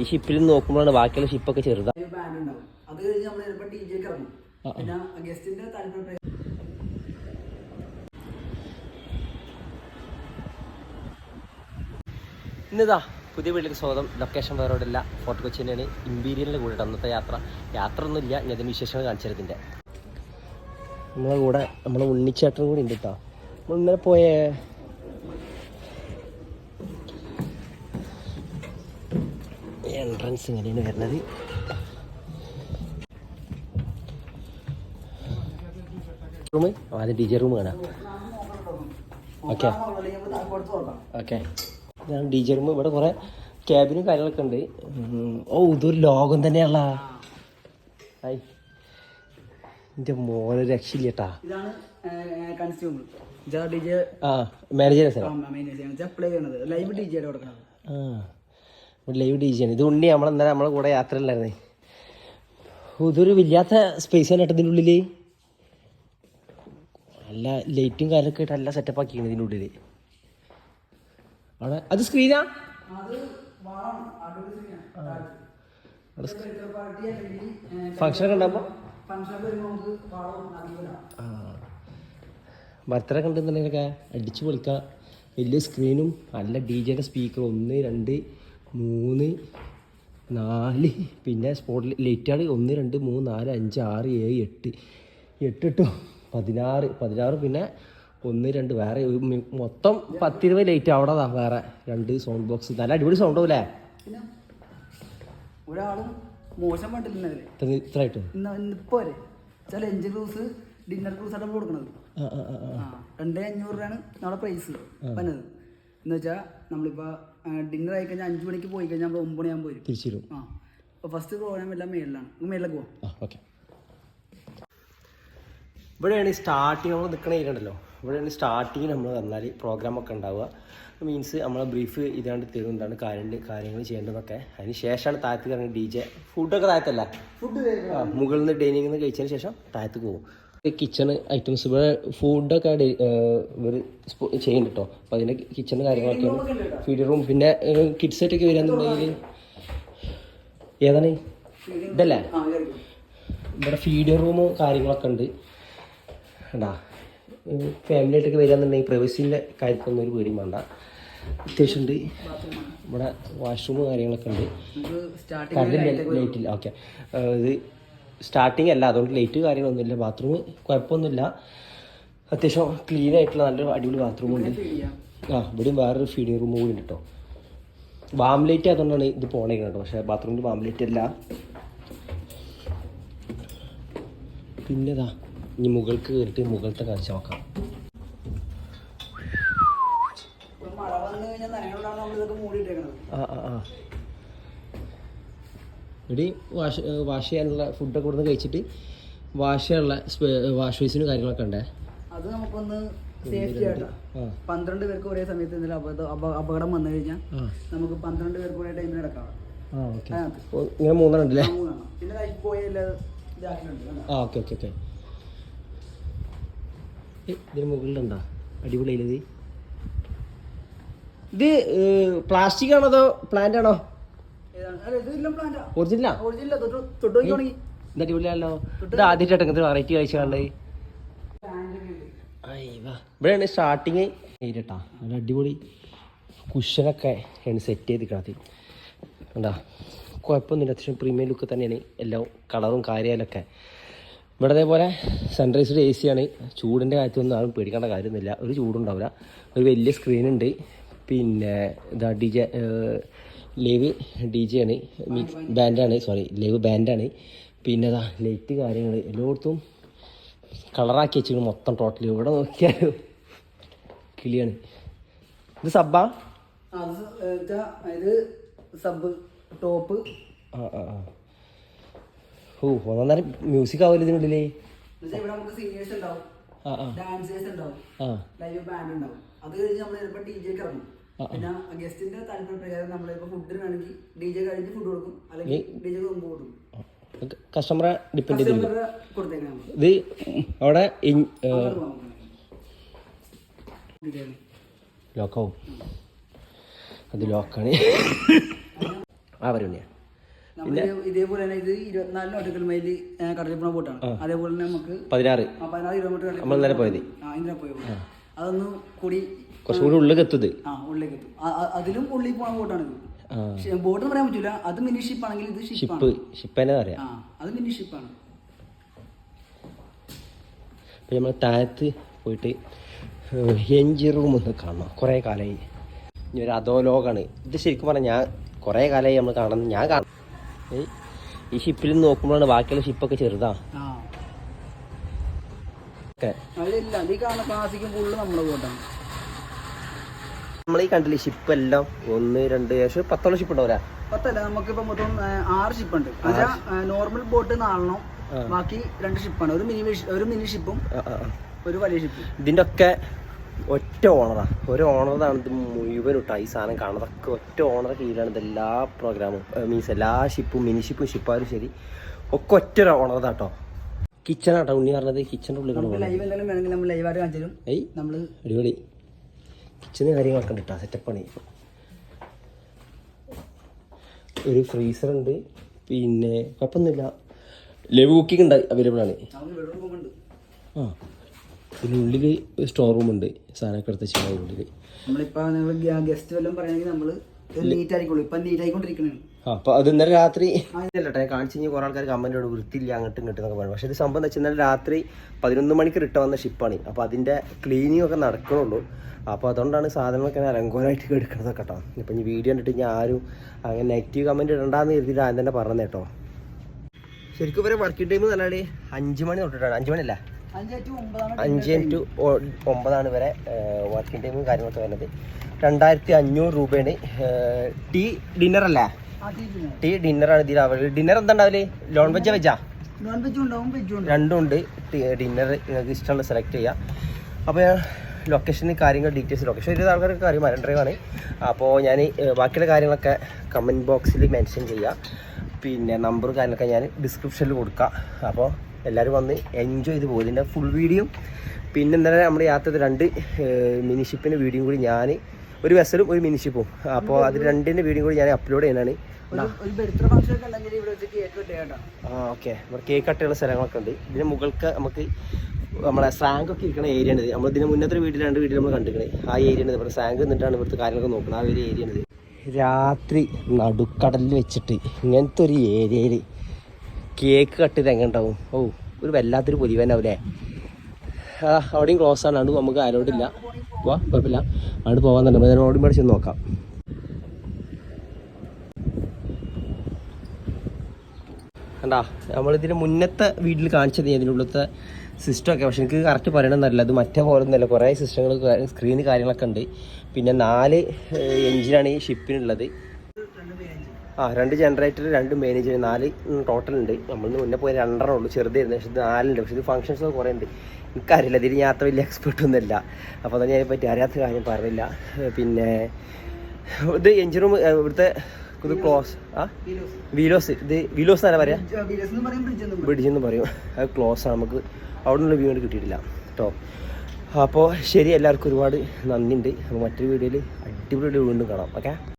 ഈ ഷിപ്പിൽ നോക്കുമ്പോഴാണ് ബാക്കിയുള്ള ഷിപ്പൊക്കെ ചെറുതാ. അത് കഴിഞ്ഞ് നമ്മൾ ചിലപ്പോൾ ഡി. പിന്നെ ഗസ്റ്റിന്റെ താല്പര്യം ഇന്നിതാ പുതിയ വീട്ടിലേക്ക് സ്വാഗതം. ലൊക്കേഷൻ വേറോടില്ല ഫോർട്ട് കൊച്ചി തന്നെയാണ് ഇമ്പീരിയലിന്റെ കൂടെ അന്നത്തെ യാത്ര. യാത്ര ഒന്നുമില്ല ഞാൻ അതിന് വിശേഷങ്ങൾ കാണിച്ചതിന്റെ നമ്മളെ കൂടെ നമ്മളെ ഉണ്ണിച്ചേട്ടനും കൂടി ഉണ്ട് കേട്ടോ നമ്മൾ ഇന്നലെ പോയേ എൻട്രൻസ് ഇങ്ങനെയാണ് വരുന്നത്. റൂം അത് ഡി ജെ റൂം കാണാം. ഓക്കെ ഞാൻ ഡി ജെ റൂം ഇവിടെ കുറേ ക്യാബിനും കാര്യങ്ങളൊക്കെ ഉണ്ട്. ഓ ഇതൊരു ലോകം തന്നെയാണല്ല. ഹായ് എന്റെ മോനെ രക്ഷയില്ല കേട്ടാ ആ മാനേജർ സാർ ആ. ലൈവ് ഡി ജി ആണ്. ഇത് ഉണ്ണി നമ്മൾ നമ്മളെന്തായാലും നമ്മളെ കൂടെ യാത്രയിലായിരുന്നേ. ഇതൊരു വല്ലാത്ത സ്പേസ് ആണ് കേട്ടോ ഇതിന്റെ ഉള്ളിൽ നല്ല ലൈറ്റും കാര്യമൊക്കെ ആയിട്ട് നല്ല സെറ്റപ്പ് ആക്കിയാണ് ഇതിന്റെ ഉള്ളിൽ അവിടെ അത് സ്ക്രീനാ ഫംഗ്ഷൻ ഒക്കെ ഉണ്ടാകുമ്പോൾ ബർത്ത്ഡേ കണ്ടെന്നുണ്ടെങ്കിലൊക്കെ അടിച്ചു പൊളിക്കാം. വലിയ സ്ക്രീനും നല്ല ഡി ജെയുടെ സ്പീക്കർ ഒന്ന് രണ്ട് മൂന്ന് നാല് പിന്നെ സ്പോട്ട് ലൈറ്റാണ് ഒന്ന് രണ്ട് മൂന്ന് നാല് അഞ്ച് ആറ് ഏഴ് എട്ട്. എട്ട് എട്ടോ പതിനാറ്. പതിനാറ് പിന്നെ ഒന്ന് രണ്ട് വേറെ മൊത്തം പത്തിരുപത് ലൈറ്റ് അവിടെ താ വേറെ രണ്ട് സൗണ്ട് ബോക്സ് നല്ല അടിപൊളി സൗണ്ട് പിന്നെ ഒരാളും മോശം പണ്ടില്ലെന്നവര് ഇത്ര ചില ലഞ്ച് ക്രൂസ് ഡിന്നർ ക്രൂസ് ആണ് കൊടുക്കുന്നത്. രണ്ടേ അഞ്ഞൂറ് രൂപയാണ് നമ്മുടെ പ്രൈസ് വന്നത്. എന്ന് വെച്ചാൽ നമ്മളിപ്പോൾ ഡിന്നർ ആയി കഴിഞ്ഞാൽ അഞ്ച് മണിക്ക് പോയി കഴിഞ്ഞാൽ നമ്മൾ ഒമ്പത് മണിയാകുമ്പോൾ വരും. തിരിച്ചു വരും ആ അപ്പോൾ ഫസ്റ്റ് പ്രോഗ്രാം എല്ലാം മേളിലാണ്. മേളിലേക്ക് പോവാം. ആ ഓക്കെ ഇവിടെയാണ് സ്റ്റാർട്ടിങ് നമ്മൾ നിൽക്കണ ഇവിടെയാണ് സ്റ്റാർട്ടിങ് നമ്മൾ വന്നാൽ പ്രോഗ്രാമൊക്കെ ഉണ്ടാവുക. മീൻസ് നമ്മളെ ബ്രീഫ് ഇതാണ്ട് തരും എന്താണ് കാര്യങ്ങൾ കാര്യങ്ങൾ ചെയ്യേണ്ടതൊക്കെ. അതിന് ശേഷമാണ് താഴത്ത് ഇറങ്ങി ഡി ജെ ഫുഡൊക്കെ താഴത്തല്ല. ഫുഡ് മുകളിൽ നിന്ന് ഡൈനിങ്ങിൽ നിന്ന് കഴിച്ചതിന് ശേഷം താഴത്ത് പോകും കിച്ചൺ ഐറ്റംസ് ഇവിടെ ഫുഡൊക്കെ ഇവർ ചെയ്യുന്നുണ്ട് കേട്ടോ അപ്പോൾ അതിന്റെ കിച്ചൺ കാര്യങ്ങളൊക്കെ ഫീഡ് റൂം പിന്നെ കിഡ്സ് സെറ്റൊക്കെ വരികയാണെന്നുണ്ടെങ്കിൽ ഏതാണ്? ഇതല്ലേ? ഇവിടെ ഫീഡിംഗ് റൂമും കാര്യങ്ങളൊക്കെ ഉണ്ട്. ഉണ്ടാ ഫാമിലി ആയിട്ടൊക്കെ വരികയാണെന്നുണ്ടെങ്കിൽ പ്രൈവസിന്റെ കാര്യത്തിലൊന്നും ഒരു പേടിയും വേണ്ട. അത്യാവശ്യം ഉണ്ട്. ഇവിടെ വാഷ്റൂമും കാര്യങ്ങളൊക്കെ ഉണ്ട്. നമുക്ക് സ്റ്റാർട്ടിങ് കറണ്ട് ലൈറ്റ് ഓക്കെ ഇത് സ്റ്റാർട്ടിങ് അല്ല. അതുകൊണ്ട് ലൈറ്റ് കാര്യങ്ങളൊന്നുമില്ല. ബാത്റൂം കുഴപ്പമൊന്നുമില്ല. അത്യാവശ്യം ക്ലീൻ ആയിട്ടുള്ള നല്ലൊരു അടിപൊളി ബാത്റൂം ഉണ്ട്. ആ ഇവിടെയും വേറൊരു ഫീഡിംഗ് റൂം കൂടി ഉണ്ട് കേട്ടോ വാം ലൈറ്റ് ആയതുകൊണ്ടാണ് ഇത് പോണേക്കുന്നത് കേട്ടോ പക്ഷേ ബാത്റൂമിൽ വാം ലൈറ്റ് അല്ല പിന്നെതാ ഇനി മുകൾക്ക് കയറിയിട്ട് മുകളിലത്തെ കാഴ്ച നോക്കാം. ആ ആ ആ. ഇവിടെ വാഷ് വാഷ് ചെയ്യാനുള്ള ഫുഡൊക്കെ ഇവിടുന്ന് കഴിച്ചിട്ട് വാഷ് ചെയ്യാനുള്ള വാഷ് ബേസിനും കാര്യങ്ങളൊക്കെ ഉണ്ടേ? അത് നമുക്കൊന്ന് സേഫ്റ്റി ആയിട്ടാണ് ആ. പന്ത്രണ്ട് പേർക്ക് ഒരേ സമയത്ത് എന്തെങ്കിലും അപകട അപ- അപകടം വന്നു കഴിഞ്ഞാൽ നമുക്ക് പന്ത്രണ്ട് പേർക്ക് ഒരേ ടൈമിൽ നടക്കാം ഇങ്ങനെ മൂന്നെണ്ണം. ഉണ്ടല്ലേ. പിന്നെ കണ്ടോ? ആ ഓക്കെ ഓക്കെ ഓക്കെ. ഇതിന് മുകളിലുണ്ടോ അടിപൊളിയിലത് ഇത്? പ്ലാസ്റ്റിക് ആണോ അതോ പ്ലാന്റ് ആണോ ഏതാണ്? അല്ല, ഇതെല്ലാം പ്ലാന്റാ. ഒറിജിനലാ ഇത് അടിപൊളിയാണല്ലോ. ഇത് ആദ്യമായിട്ട് ഇങ്ങനത്തെ വെറൈറ്റി കഴിച്ചു ഉണ്ട്. ഇവിടെയാണ് സ്റ്റാർട്ടിങ് ഏരിയട്ടാ നല്ല അടിപൊളി കുഷനൊക്കെ ആണ് സെറ്റ് കിടത്തി കണ്ടാ? കുഴപ്പമൊന്നുമില്ല. അത്യാവശ്യം പ്രീമിയം ലുക്ക് തന്നെയാണ്. എല്ലാം കളറും കാര്യാലൊക്കെ ഇവിടെ അതേപോലെ സൺറൈസ്ഡ് എ സി ആണ്. ചൂടിന്റെ കാര്യത്തിലൊന്നും ആരും പേടിക്കേണ്ട കാര്യമൊന്നുമില്ല. ഒരു ചൂടുണ്ടാവില്ല ഒരു വലിയ സ്ക്രീൻ ഉണ്ട്. പിന്നെ ഇതാ D J live D J ആണ് മിക്സ് ബാൻഡാണ് സോറി ലൈവ് ബാൻഡാണ്. പിന്നെ അതാ ലൈറ്റ് കാര്യങ്ങൾ എല്ലായിടത്തും കളറാക്കി വെച്ചിട്ട് മൊത്തം ടോട്ടലി ഇവിടെ നോക്കിയാലും കിളിയാണ്. ഇത് സബ്ബ ഇതാ, സബ് ടോപ്പ് ആ ആ ആ. ഓ ഒന്നേരം മ്യൂസിക് ആവില്ല ഇതിനുള്ളിലേ? ഇവിടെ നമുക്ക് സീനിയേഴ്സ് ഉണ്ടാവും. ഡാൻസേഴ്സ് ഉണ്ടാവും. ആ. ലൈവ് ബാൻഡ് ഉണ്ടാവും. അത് കഴിഞ്ഞ് നമ്മൾ ചിലപ്പോൾ ഡി ജെക്ക് ഇറങ്ങും. ആ, ആ. പിന്നെ ഗസ്റ്റിന്റെ താല്പര്യപ്രകാരം നമ്മളിപ്പോ ഫുഡിന് വേണമെങ്കിൽ ഡി ജെ കഴിഞ്ഞ് ഫുഡ് കൊടുക്കും. അല്ലെങ്കിൽ ഡി ജെ മുമ്പ് കൊടുക്കും. കസ്റ്റമറെ ഡിപ്പെൻഡ് ചെയ്തിരിക്കും. ഇത് അവിടെ. ലോക്കാവും. അത് ലോക്കാണ്. ആ നമ്മൾ ഇതേപോലെ തന്നെ ഇത് ഇരുപത്തിനാല് നോട്ടിക്കൽ മൈൽ കടലിപ്പുറം പോട്ടാണ് അതേപോലെ തന്നെ നമുക്ക് പതിനാറ്. പതിനാറ് കിലോമീറ്റർ നമ്മൾ ഇന്നലെ പോയത്. ആ ഇന്നലെ പോയത് അതൊന്ന് കൂടി കുറച്ചുകൂടി ഉള്ളിലേക്ക് എത്തുന്നത് ആ ഉള്ളിലേക്ക് എത്തും. അതിലും ഉള്ളിൽ പോകാൻ ബോട്ടാണ് ബോട്ട് എന്ന് പറയാൻ പറ്റൂല. അത് മിനി ഷിപ്പ് ആണെങ്കിൽ ഇത് ഷിപ്പ് ഷിപ്പ് തന്നെ പറയാം. ആ അത് മിനി ഷിപ്പ് ആണ്. നമ്മൾ താഴത്ത് പോയിട്ട് എഞ്ചി റൂം ഒന്ന് കാണണം. കുറേ കാലമായി ഇനി ഒരു അധോലോകമാണ് ഇത് ശരിക്കും പറഞ്ഞാൽ ഞാൻ കുറേ കാലമായി നമ്മൾ കാണുന്നത്. ഞാൻ കാണും. ഈ ഷിപ്പിൽ നിന്ന് നോക്കുമ്പോഴാണ് ബാക്കിയുള്ള ഷിപ്പൊക്കെ ചെറുതാ. ആ. ഒക്കെ അതിലില്ല അത് ഈ കാണുന്ന ക്ലാസിക്കും ഫുള്ള് നമ്മളെ ബോട്ടാണ് നമ്മൾ ഈ കണ്ടില്ലേ ഷിപ്പ് എല്ലാം? ഒന്ന് രണ്ട് ഏകദേശം പത്തോളം ഷിപ്പ് ഉണ്ടാവില്ല പത്തല്ല നമുക്കിപ്പോ മൊത്തം ആറ് ഷിപ്പുണ്ട് എന്നുവെച്ചാൽ നോർമൽ ബോട്ട് നാലെണ്ണം ബാക്കി രണ്ട് ഷിപ്പാണ് ഒരു മിനി ഒരു മിനി ഷിപ്പും ഒരു വലിയ ഷിപ്പും ഇതിന്റെ ഒക്കെ ഒറ്റ ഓണറാ ഒരു ഓണറാണ് ഇത് മുഴുവൻ ഇട്ടോ. ഈ സാധനം കാണുന്നതൊക്കെ ഒറ്റ ഓണർ കീഴിലാണ് ഇത് എല്ലാ പ്രോഗ്രാമും മീൻസ് എല്ലാ ഷിപ്പും മിനി ഷിപ്പും ഷിപ്പാരും ശരി ഒക്കെ ഒറ്റ ഓണറതാ കിച്ചണാട്ടോ ഉണ്ണി പറഞ്ഞത് കിച്ചന്റെ ഉള്ളിൽ നമുക്ക് ലൈവ് എന്തെങ്കിലും വേണമെങ്കിൽ നമ്മൾ ലൈവായിട്ട് കാണിച്ചു തരും. ഏയ് നമ്മൾ അടിപൊളി. കിച്ചന് കാര്യങ്ങളൊക്കെ ഉണ്ട് കേട്ടോ സെറ്റപ്പാണ് ഒരു ഫ്രീസർ ഉണ്ട് പിന്നെ കുഴപ്പമൊന്നുമില്ല ലൈവ് കുക്കിംഗ് ഉണ്ട് അവൈലബിൾ ആണ്. ആ പിന്നെ ഉള്ളിൽ സ്റ്റോർ റൂം ഉണ്ട് സാധനമൊക്കെ എടുത്ത് ചെയ്യാൻ ഉള്ളിൽ ഗസ്റ്റ് വല്ലതും പറയുകയാണെങ്കിൽ നമ്മൾ നീറ്റ് ആയിക്കോളൂ ഇപ്പൊ നീറ്റ് ആയിക്കൊണ്ടിരിക്കണേ. ആ അപ്പോൾ അത് ഇന്നലെ രാത്രി അല്ലട്ടെ കാണിച്ചു കഴിഞ്ഞാൽ കുറെ ആൾക്കാർ കമന്റോട് വൃത്തിയില്ല അങ്ങോട്ടും ഇങ്ങോട്ടും എന്നൊക്കെ പറഞ്ഞു പക്ഷെ ഇത് സംഭവം വെച്ചാൽ ഇന്നലെ രാത്രി പതിനൊന്ന് മണിക്ക് റിട്ട വന്ന ഷിപ്പാണ് അപ്പോൾ അതിന്റെ ക്ലീനിങ് ഒക്കെ നടക്കണുള്ളൂ. അപ്പോൾ അതുകൊണ്ടാണ് സാധനങ്ങളൊക്കെ അലങ്കോലമായിട്ട് എടുക്കണതൊക്കെ കേട്ടോ. ഇപ്പം ഇനി വീഡിയോ കണ്ടിട്ട് ഞാൻ ആരും അങ്ങനെ നെഗറ്റീവ് കമന്റ് ഇടണ്ടെന്ന് കരുതിയിട്ട് ആദ്യം തന്നെ പറഞ്ഞു കേട്ടോ. ശരിക്കും ഇവരെ വർക്കിംഗ് ടൈം എന്ന് പറഞ്ഞാൽ അഞ്ച് മണി തൊട്ടിട്ടാണ്. അഞ്ച് മണിയല്ല? അഞ്ച് ടു ഒമ്പതാണ് ഇവരെ വർക്കിംഗ് ടൈമും കാര്യങ്ങളൊക്കെ വരുന്നത്. രണ്ടായിരത്തി അഞ്ഞൂറ് രൂപയാണ് ടീ ഡിന്നർ അല്ലേ? ടീ ആണ് ഇതിൽ അവൈലബിൾ ഡിന്നർ എന്താ ഉണ്ടാവില്ലേ നോൺ വെജ് വെജാ നോൺ വെജും ഉണ്ടാവും വെജും ഉണ്ടാവും രണ്ടും ഉണ്ട്. ഡിന്നർ നിങ്ങൾക്ക് ഇഷ്ടമുള്ള സെലക്ട് ചെയ്യാം. അപ്പോൾ ഞാൻ ലൊക്കേഷൻ കാര്യങ്ങൾ ഡീറ്റെയിൽസ് ലൊക്കേഷൻ ഒരു ആൾക്കാർക്ക് കാര്യം മരൺ ഡ്രൈവാണ് അപ്പോൾ ഞാൻ ബാക്കിയുള്ള കാര്യങ്ങളൊക്കെ കമന്റ് ബോക്സിൽ മെൻഷൻ ചെയ്യാം. പിന്നെ നമ്പർ കാര്യങ്ങളൊക്കെ ഞാൻ ഡിസ്ക്രിപ്ഷനിൽ കൊടുക്കാം. അപ്പോൾ എല്ലാവരും വന്ന് എൻജോയ് ചെയ്ത് പോകും ഇതിന്റെ ഫുൾ വീഡിയോ പിന്നെ ഇന്നലെ നമ്മുടെ യാത്ര രണ്ട് മിനിഷിപ്പിന്റെ വീഡിയോയും കൂടി ഞാൻ ഒരു വെസലും ഒരു മിനിഷിപ്പും അപ്പോൾ അത് രണ്ടിന്റെ വീഡിയോ കൂടി ഞാൻ അപ്ലോഡ് ചെയ്യാനാണ് ആ ഓക്കെ നമ്മുടെ കേക്ക് കട്ടയുള്ള സ്ഥലങ്ങളൊക്കെ ഉണ്ട്. ഇതിന് മുകൾക്ക് നമുക്ക് നമ്മളെ സാങ്ക് ഒക്കെ ഇരിക്കുന്ന ഏരിയ ആണ് നമ്മൾ ഇതിന് മുന്നത്തെ വീട്ടിൽ രണ്ട് വീട്ടിൽ നമ്മൾ കണ്ടിരിക്കണേ. ആ ഏരിയ ആണ് ഇവിടെ സാങ്ക് നിന്നിട്ടാണ് ഇവിടുത്തെ കാര്യങ്ങളൊക്കെ നോക്കുന്നത് ആ ഒരു ഏരിയ ആണ് രാത്രി നടുക്കടലിൽ വെച്ചിട്ട് ഇങ്ങനത്തെ ഒരു ഏരിയയിൽ കേക്ക് കട്ട് എങ്ങനെ ഉണ്ടാവും? ഓ ഒരു വല്ലാത്തൊരു പൊതിവനാവും ആ അവിടെയും ക്ലോസ് ആണ്. അതുകൊണ്ട് നമുക്ക് ആരോടില്ല പോവാ കുഴപ്പമില്ല. അവിടെ പോകാൻ തന്നെ ഓടി മേടിച്ച് നോക്കാം. കണ്ടാ നമ്മളിതിന് മുന്നത്തെ വീട്ടിൽ കാണിച്ചത് ഇതിനുള്ളത്തെ സിസ്റ്റം ഒക്കെ. പക്ഷെ എനിക്ക് കറക്റ്റ് പറയണമെന്നല്ല അത് മറ്റേ പോലെ ഒന്നുമല്ല. കുറേ സിസ്റ്റങ്ങൾ സ്ക്രീന് കാര്യങ്ങളൊക്കെ ഉണ്ട്. പിന്നെ നാല് എഞ്ചിനാണ് ഈ ഷിപ്പിനുള്ളത് ആ രണ്ട് ജനറേറ്റർ രണ്ട് മാനേജർ നാല് ടോട്ടൽ ഉണ്ട്. നമ്മൾ മുന്നേ പോയി രണ്ടെണ്ണം ഉള്ളൂ. ചെറുതായിരുന്നു പക്ഷേ ഇത് നാലുണ്ട്. പക്ഷേ ഇത് ഫംഗ്ഷൻസ് കുറേ ഉണ്ട്. എനിക്കറിയില്ല ഇതിന് ഞാൻ അത്ര വലിയ എക്സ്പെർട്ട് ഒന്നുമില്ല. അപ്പോൾ തന്നെ ഞാൻ പറ്റി അറിയാത്ത കാര്യം പറഞ്ഞില്ല. പിന്നെ ഇത് എഞ്ചിൻ റൂം ഇവിടുത്തെ ഇത് ക്ലോസ് ആ? വീലോസ് ഇത് വീലോസ് എന്നാ പറയാ? ബ്രിഡ്ജ് എന്ന് പറയും അത് ക്ലോസ് ആണ് നമുക്ക് അവിടെ നിന്നുള്ള വ്യൂ കിട്ടിയിട്ടില്ല കേട്ടോ അപ്പോൾ ശരി എല്ലാവർക്കും ഒരുപാട് നന്ദിയുണ്ട്. നമുക്ക് മറ്റൊരു വീഡിയോയിൽ അടിപൊളി വീണ്ടും കാണാം ഓക്കെ